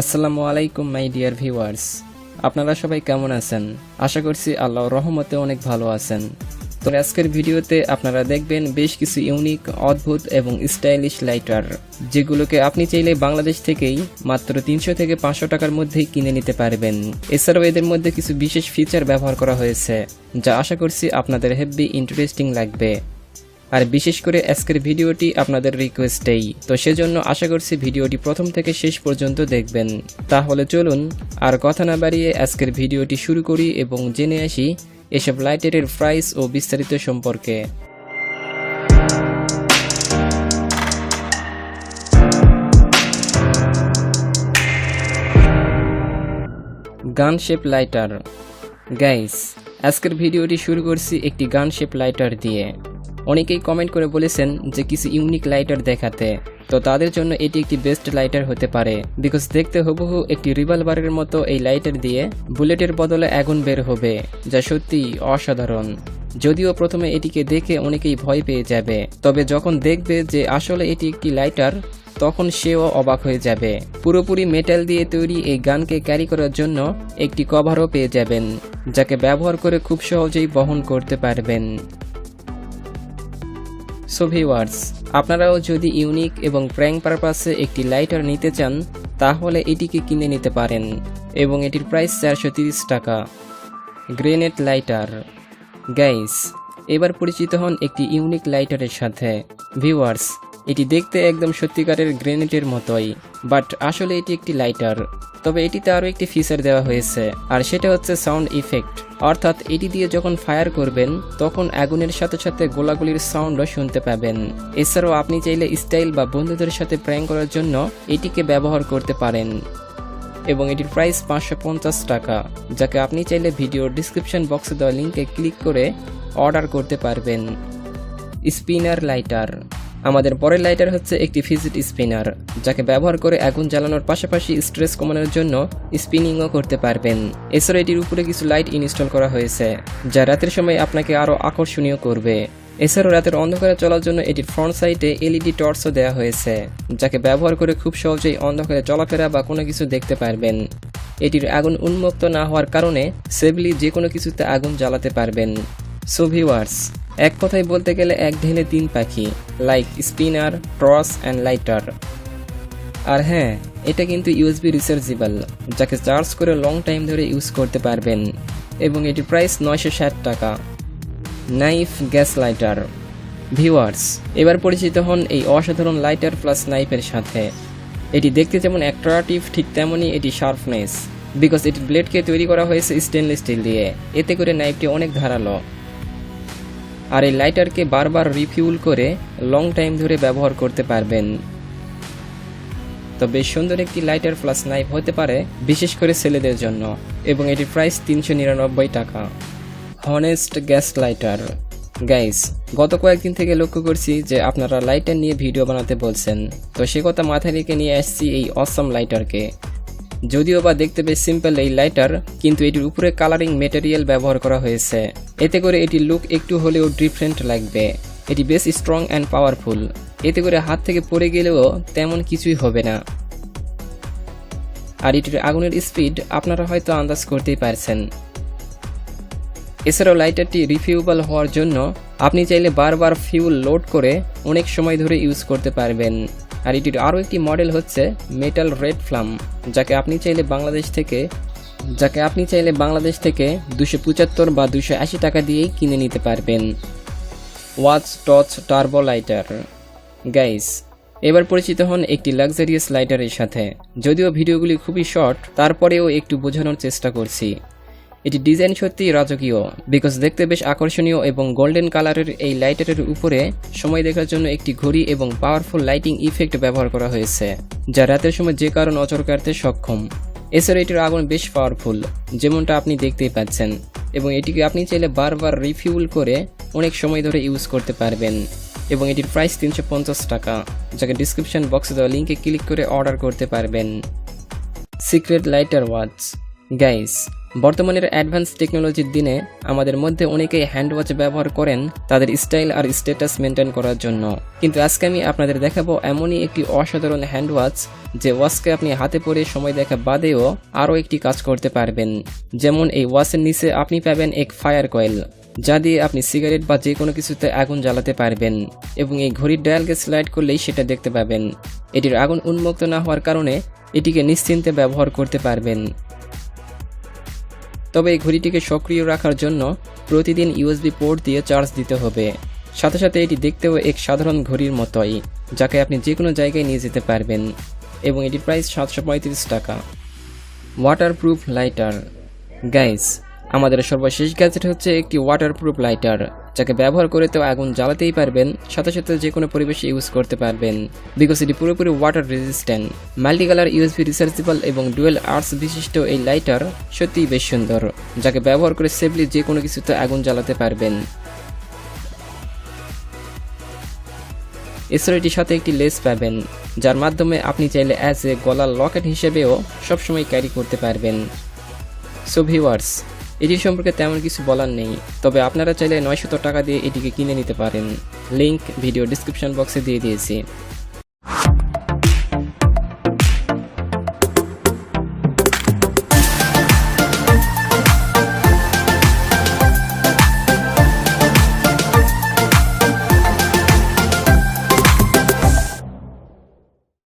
আসসালামু আলাইকুম, my dear viewers. আপনারা সবাই কেমন আছেন? আশা করছি আল্লাহর রহমতে অনেক ভালো আছেন। তো আজকের ভিডিওতে আপনারা দেখবেন বেশ কিছু ইউনিক, অদ্ভুত এবং স্টাইলিশ লাইটার, যেগুলোকে আপনি চাইলে বাংলাদেশ থেকেই মাত্র তিনশো থেকে পাঁচশো টাকার মধ্যেই কিনে নিতে পারবেন। এছাড়াও এদের মধ্যে কিছু বিশেষ ফিচার ব্যবহার করা হয়েছে, যা আশা করছি আপনাদের হেভি ইন্টারেস্টিং লাগবে। আর বিশেষ করে আজকের ভিডিওটি আপনাদের রিকোয়েস্টেই তো সেজন্য আশা করছি ভিডিওটি প্রথম থেকে শেষ পর্যন্ত দেখবেন। তাহলে চলুন, আর কথা না বাড়িয়ে আজকের ভিডিওটি শুরু করি এবং জেনে আসি এসব লাইটারের প্রাইস ও বিস্তারিত সম্পর্কে। গান শেপ লাইটার গাইস আজকের ভিডিওটি শুরু করছি একটি গান শেপ লাইটার দিয়ে। অনেকেই কমেন্ট করে বলেছেন যে কিছু ইউনিক লাইটার দেখাতে। তো তাদের জন্য এটি একটি বেস্ট লাইটার হতে পারে। বিকজ দেখতে হুবহু একটি রিভলভারের মতো এই লাইটার দিয়ে বুলেটের বদলে আগুন বের হবে, যা সত্যি অসাধারণ। যদিও প্রথমে এটিকে দেখে অনেকেই ভয় পেয়ে যাবে, তবে যখন দেখবে যে আসলে এটি একটি লাইটার তখন সেও অবাক হয়ে যাবে। পুরোপুরি মেটাল দিয়ে তৈরি এই গানকে ক্যারি করার জন্য একটি কভারও পেয়ে যাবেন, যাকে ব্যবহার করে খুব সহজেই বহন করতে পারবেন। সো ভিওয়ার্স আপনারাও যদি ইউনিক এবং প্র্যাঙ্ক পারপাসে একটি লাইটার নিতে চান, তাহলে এটিকে কিনে নিতে পারেন এবং এটির প্রাইস চারশো টাকা। Grenade lighter. গাইস, এবার পরিচিত হন একটি ইউনিক লাইটারের সাথে। ভিউয়ার্স, এটি দেখতে একদম সত্যিকারের গ্রেনেডের মতোই, বাট আসলে এটি একটি লাইটার। তবে এটিতে আরও একটি ফিচার দেওয়া হয়েছে, আর সেটা হচ্ছে সাউন্ড ইফেক্ট অর্থাৎ এটি দিয়ে যখন ফায়ার করবেন, তখন আগুনের সাথে সাথে গোলাগুলির সাউন্ডও শুনতে পাবেন। এছাড়াও আপনি চাইলে স্টাইল বা বন্ধুদের সাথে প্র্যাঙ্ক করার জন্য এটিকে ব্যবহার করতে পারেন। এবং এটির প্রাইস পাঁচশো পঞ্চাশ টাকা, যাকে আপনি চাইলে ভিডিওর ডিসক্রিপশন বক্সে দেওয়া লিঙ্কে ক্লিক করে অর্ডার করতে পারবেন। স্পিনার লাইটার আমাদের পরের লাইটার হচ্ছে একটি ফিজিট স্পিনার, যাকে ব্যবহার করে আগুন জ্বালানোর পাশাপাশি স্ট্রেস কমানোর জন্য স্পিনিংও করতে পারবেন। এছাড়া এটির উপরে কিছু লাইট ইনস্টল করা হয়েছে, যা রাতের সময় আপনাকে আরও আকর্ষণীয় করবে। এছাড়াও রাতের অন্ধকারে চলার জন্য এটির ফ্রন্ট সাইডে এলইডি টর্চও দেওয়া হয়েছে, যাকে ব্যবহার করে খুব সহজেই অন্ধকারে চলাফেরা বা কোনো কিছু দেখতে পারবেন। এটির আগুন উন্মুক্ত না হওয়ার কারণে সেভলি যে কোনো কিছুতে আগুন জ্বালাতে পারবেন। সো ভিউয়ার্স এক কথায় বলতে গেলে এক ঢেলে তিন পাখি like spinner torch and lighter আর হ্যাঁ এটা কিন্তু ইউএসবি রিচার্জেবল যাকে চার্জ করে লং টাইম ধরে ইউজ করতে পারবেন। এবং এটি প্রাইস নয়শো ষাট টাকা। নাইফ গ্যাস লাইটার ভিওয়ার্স এবার পরিচিত হন এই অসাধারণ লাইটার প্লাস নাইফের সাথে। এটি দেখতে যেমন অ্যাট্রাকটিভ ঠিক তেমনই এটি শার্পনেস বিকজ এটির ব্লেডকে তৈরি করা হয়েছে স্টেনলেস স্টিল দিয়ে। এতে করে নাইফটি অনেক ধারালো। আর এই লাইটারকে বারবার রিফিউল করে লং টাইম ধরে ব্যবহার করতে পারবেন। তবে সুন্দর একটি লাইটার প্লাস নাইফ হতে পারে, বিশেষ করে ছেলেদের জন্য, এবং এটির প্রাইস তিনশো নিরানব্বই টাকা। হনেস্ট গ্যাস লাইটার গাইস গত কয়েকদিন থেকে লক্ষ্য করছি যে আপনারা লাইটার নিয়ে ভিডিও বানাতে বলছেন, তো সে কথা মাথায় রেখে নিয়ে আসছি এই অসম লাইটারকে যদিও বা দেখতে বেশ সিম্পল এই লাইটার কিন্তু এটির উপরে কালারিং মেটেরিয়াল ব্যবহার করা হয়েছে। এতে করে এটির লুক একটু হলেও ডিফারেন্ট লাগবে। এটি বেশ স্ট্রং অ্যান্ড পাওয়ারফুল এতে করে হাত থেকে পড়ে গেলেও তেমন কিছুই হবে না। আর এটির আগুনের স্পিড আপনারা হয়তো আন্দাজ করতেই পারছেন। এছাড়াও লাইটারটি রিফিউবল হওয়ার জন্য আপনি চাইলে বারবার ফিউল লোড করে অনেক সময় ধরে ইউজ করতে পারবেন। আর এটির আরও একটি মডেল হচ্ছে মেটাল রেড ফ্লাম যাকে আপনি চাইলে বাংলাদেশ থেকে, যাকে আপনি চাইলে বাংলাদেশ থেকে দুশো পঁচাত্তর বা দুশো আশি টাকা দিয়েই কিনে নিতে পারবেন। Watch torch turbo lighter guys এবার পরিচিত হন একটি লাক্সারিয়াস লাইটারের সাথে। যদিও ভিডিওগুলি খুবই শর্ট তারপরেও একটু বোঝানোর চেষ্টা করছি। এটি ডিজাইন সত্যিই রাজকীয়, বিকজ দেখতে বেশ আকর্ষণীয় এবং গোল্ডেন কালারের এই লাইটারের উপরে সময় দেখার জন্য একটি ঘড়ি এবং পাওয়ারফুল লাইটিং ইফেক্ট ব্যবহার করা হয়েছে, যা রাতের সময় যে কারণ নজর কাড়তে সক্ষম। এছাড়া এটির আগুন বেশ পাওয়ারফুল যেমনটা আপনি দেখতেই পাচ্ছেন, এবং এটিকে আপনি চাইলে বারবার রিফিউল করে অনেক সময় ধরে ইউজ করতে পারবেন, এবং এটির প্রাইস তিনশো পঞ্চাশ টাকা, যাকে ডিসক্রিপশন বক্সে দেওয়া লিঙ্কে ক্লিক করে অর্ডার করতে পারবেন। সিক্রেট লাইটার ওয়াচ গাইস বর্তমানের অ্যাডভান্স টেকনোলজির দিনে আমাদের মধ্যে অনেকেই হ্যান্ড ওয়াচ ব্যবহার করেন তাদের স্টাইল আর স্ট্যাটাস মেনটেন করার জন্য। কিন্তু আজকে আমি আপনাদের দেখাবো এমনই একটি অসাধারণ হ্যান্ড ওয়াচ যে ওয়াচকে আপনি হাতে পরে সময় দেখা বাদেও আরও একটি কাজ করতে পারবেন। যেমন এই ওয়াচের নিচে আপনি পাবেন এক ফায়ার কয়েল, যা দিয়ে আপনি সিগারেট বা যে কোনো কিছুতে আগুন জ্বালাতে পারবেন এবং এই ঘড়ির ডায়ালকে স্লাইড করলেই সেটা দেখতে পাবেন। এটির আগুন উন্মুক্ত না হওয়ার কারণে এটিকে নিশ্চিন্তে ব্যবহার করতে পারবেন। তবে এই ঘড়িটিকে সক্রিয় রাখার জন্য প্রতিদিন ইউএসবি পোর্ট দিয়ে চার্জ দিতে হবে। সাথে সাথে এটি দেখতেও এক সাধারণ ঘড়ির মতোই, যাকে আপনি যে কোনো জায়গায় নিয়ে যেতে পারবেন, এবং এটির প্রাইস সাতশো পঁয়ত্রিশ টাকা। ওয়াটারপ্রুফ লাইটার গাইস আমাদের সর্বশেষ গ্যাজেট হচ্ছে একটি ওয়াটারপ্রুফ লাইটার যাকে ব্যবহার করে তো আগুন জ্বালাতেই পারবেন, সাথে সাথে যে কোনো পরিবেশে ইউজ করতে পারবেন। বিকজ এটি পুরোপুরি water resistant multi colour USB rechargeable এবং ডুয়েল আর্টস বিশিষ্ট এই লাইটার সত্যিই বেশ সুন্দর, যাকে ব্যবহার করে সেফলি যে কোনো কিছুতে আগুন জ্বালাতে পারবেন। এছাড়া এটির সাথে একটি লেস পাবেন, যার মাধ্যমে আপনি চাইলে অ্যাজ এ গলার লকেট হিসেবেও সবসময় ক্যারি করতে পারবেন। সো ভিউয়ার্স এটির সম্পর্কে তেমন কিছু বলার নেই, তবে আপনারা চাইলে নয়শত টাকা দিয়ে এটিকে কিনে নিতে পারেন। লিংক ভিডিও ডিসক্রিপশন বক্সে দিয়ে দিয়েছি।